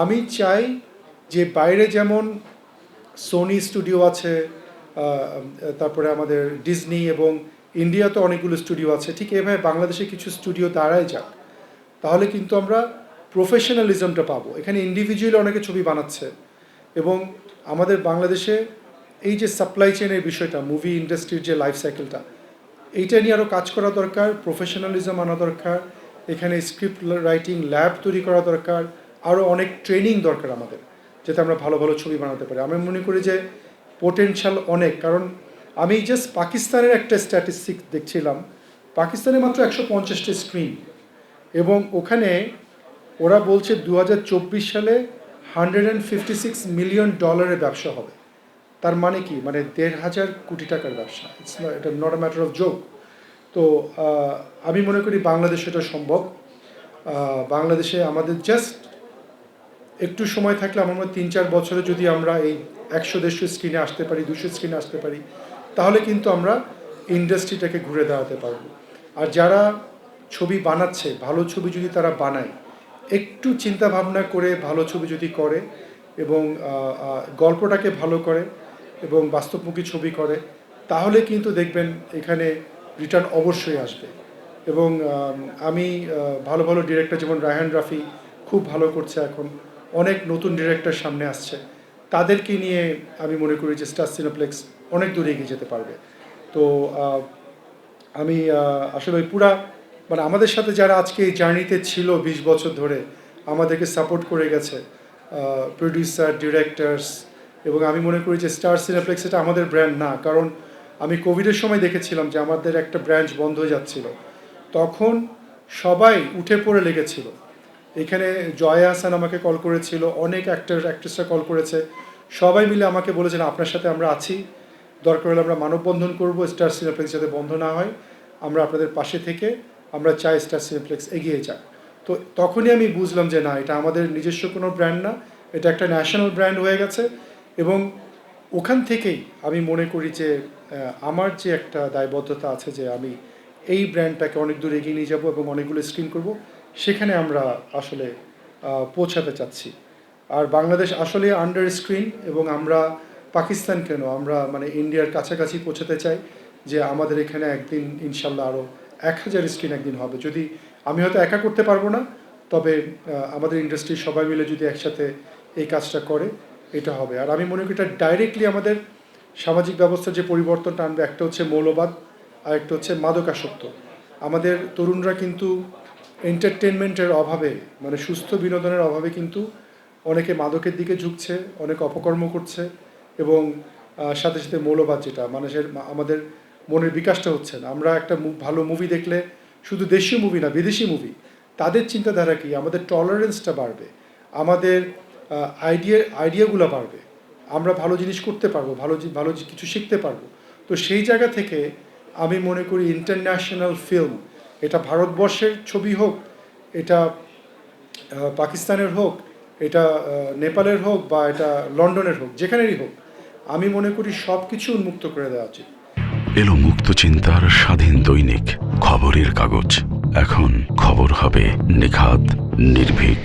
আমি চাই যে বাইরে যেমন সোনি স্টুডিও আছে তারপরে আমাদের ডিজনি এবং ইন্ডিয়াতে অনেকগুলো স্টুডিও আছে, ঠিক এভাবে বাংলাদেশে কিছু স্টুডিও দাঁড়ায় যাক। তাহলে কিন্তু আমরা প্রফেশনালিজমটা পাবো। এখানে ইন্ডিভিজুয়ালি অনেকে ছবি বানাচ্ছে এবং আমাদের বাংলাদেশে এই যে সাপ্লাই চেনের বিষয়টা মুভি ইন্ডাস্ট্রির যে লাইফ সাইকেলটা এইটা নিয়ে আরও কাজ করা দরকার প্রফেশনালিজম আনা দরকার, এখানে স্ক্রিপ্ট রাইটিং ল্যাব তৈরি করা দরকার আরও অনেক ট্রেনিং দরকার আমাদের, যাতে আমরা ভালো ভালো ছবি বানাতে পারি। আমি মনে করি যে পোটেনশিয়াল অনেক, কারণ আমি জাস্ট পাকিস্তানের একটা স্ট্যাটিস্টিক দেখছিলাম। পাকিস্তানে মাত্র একশো পঞ্চাশটা স্ক্রিন এবং ওখানে ওরা বলছে দু হাজার চব্বিশ সালে hundred and fifty six million ডলারের ব্যবসা হবে। তার মানে কি? মানে দেড় হাজার কোটি টাকার ব্যবসা। ইটস এটা নট ম্যাটার অফ জোক তো আমি মনে করি বাংলাদেশে এটা সম্ভব। বাংলাদেশে আমাদের জাস্ট একটু সময় থাকলে আমার মনে তিন চার বছরে যদি আমরা এই একশো, দেড়শো স্ক্রিনে আসতে পারি, দুশো স্ক্রিনে আসতে পারি, তাহলে কিন্তু আমরা ইন্ডাস্ট্রিটাকে ঘুরে দাঁড়াতে পারব। আর যারা ছবি বানাচ্ছে, ভালো ছবি যদি তারা বানায়, একটু চিন্তা ভাবনা করে ভালো ছবি যদি করে এবং গল্পটাকে ভালো করে এবং বাস্তবমুখী ছবি করে, তাহলে কিন্তু দেখবেন এখানে রিটার্ন অবশ্যই আসবে। এবং, আমি ভালো ভালো ডিরেক্টর যেমন রায়হান রাফি খুব ভালো করছে এখন। অনেক নতুন ডিরেক্টর সামনে আসছে। তাদেরকে নিয়ে আমি মনে করি যে স্টার সিনোপ্লেক্স অনেক দূরে এগিয়ে যেতে পারবে। তো আমি আসলে ওই পুরা মানে আমাদের সাথে যারা আজকে এই জার্নিতে ছিল বিশ বছর ধরে, আমাদেরকে সাপোর্ট করে গেছে প্রডিউসার ডিরেক্টরস এবং আমি মনে করি যে স্টার সিনেপ্লেক্স এটা আমাদের ব্র্যান্ড না। কারণ আমি কোভিডের সময় দেখেছিলাম যে আমাদের একটা ব্রাঞ্চ বন্ধ হয়ে যাচ্ছিল। তখন সবাই উঠে পড়ে লেগেছিল। এখানে জয়া হাসান আমাকে কল করেছিল, অনেক অ্যাক্টর অ্যাক্ট্রেসরা কল করেছে। সবাই মিলে আমাকে বলেছেন আপনার সাথে আমরা আছি। দরকার হলে আমরা মানববন্ধন করব স্টার সিনেপ্লেক্স যাতে বন্ধ না হয়। আমরা আপনাদের পাশে থেকে, আমরা চাই স্টার সিনেপ্লেক্স এগিয়ে যাক। তো তখনই আমি বুঝলাম যে, না, এটা আমাদের নিজস্ব কোনো ব্র্যান্ড না। এটা একটা ন্যাশনাল ব্র্যান্ড হয়ে গেছে। এবং ওখান থেকেই আমি মনে করি যে আমার যে একটা দায়বদ্ধতা আছে যে, আমি এই ব্র্যান্ডটাকে অনেক দূর এগিয়ে নিয়ে যাব এবং অনেকগুলো স্ক্রিন করব। সেখানে আমরা আসলে পৌঁছাতে চাচ্ছি। আর বাংলাদেশ আসলে আন্ডার স্ক্রিন এবং আমরা পাকিস্তান কেন? আমরা মানে ইন্ডিয়ার কাছাকাছি পৌঁছাতে চাই যে আমাদের এখানে একদিন ইনশাল্লাহ আরও এক হাজার স্ক্রিন একদিন হবে। যদি আমি হয়তো একা করতে পারব না, তবে আমাদের ইন্ডাস্ট্রির সবাই মিলে যদি একসাথে এই কাজটা করে, এটা হবে। আর আমি মনে করি এটা ডাইরেক্টলি আমাদের সামাজিক ব্যবস্থার যে পরিবর্তনটা আনবে, একটা হচ্ছে মৌলবাদ আর একটা হচ্ছে মাদকাসক্ত। আমাদের তরুণরা কিন্তু এন্টারটেনমেন্টের অভাবে মানে সুস্থ বিনোদনের অভাবে কিন্তু অনেকে মাদকের দিকে ঝুঁকছে, অনেক অপকর্ম করছে এবং সাথে সাথে মৌলবাদ যেটা, মানুষের আমাদের মনের বিকাশটা হচ্ছে না। আমরা একটা ভালো মুভি দেখলে শুধু দেশীয় মুভি না, বিদেশি মুভি তাদের চিন্তাধারা কি? আমাদের টলারেন্সটা বাড়বে, আমাদের আইডিয়া আইডিয়াগুলো বাড়বে, আমরা ভালো জিনিস করতে পারব, ভালো ভালো কিছু শিখতে পারব। তো সেই জায়গা থেকে আমি মনে করি ইন্টারন্যাশনাল ফিল্ম এটা ভারতবর্ষের ছবি হোক, এটা পাকিস্তানের হোক, এটা নেপালের হোক বা এটা লন্ডনের হোক, যেখানেরই হোক, আমি মনে করি সব কিছু উন্মুক্ত করে দেওয়া উচিত। এলো মুক্ত চিন্তার স্বাধীন দৈনিক, খবরের কাগজ। এখন খবর হবে নিখাত, নির্ভীক।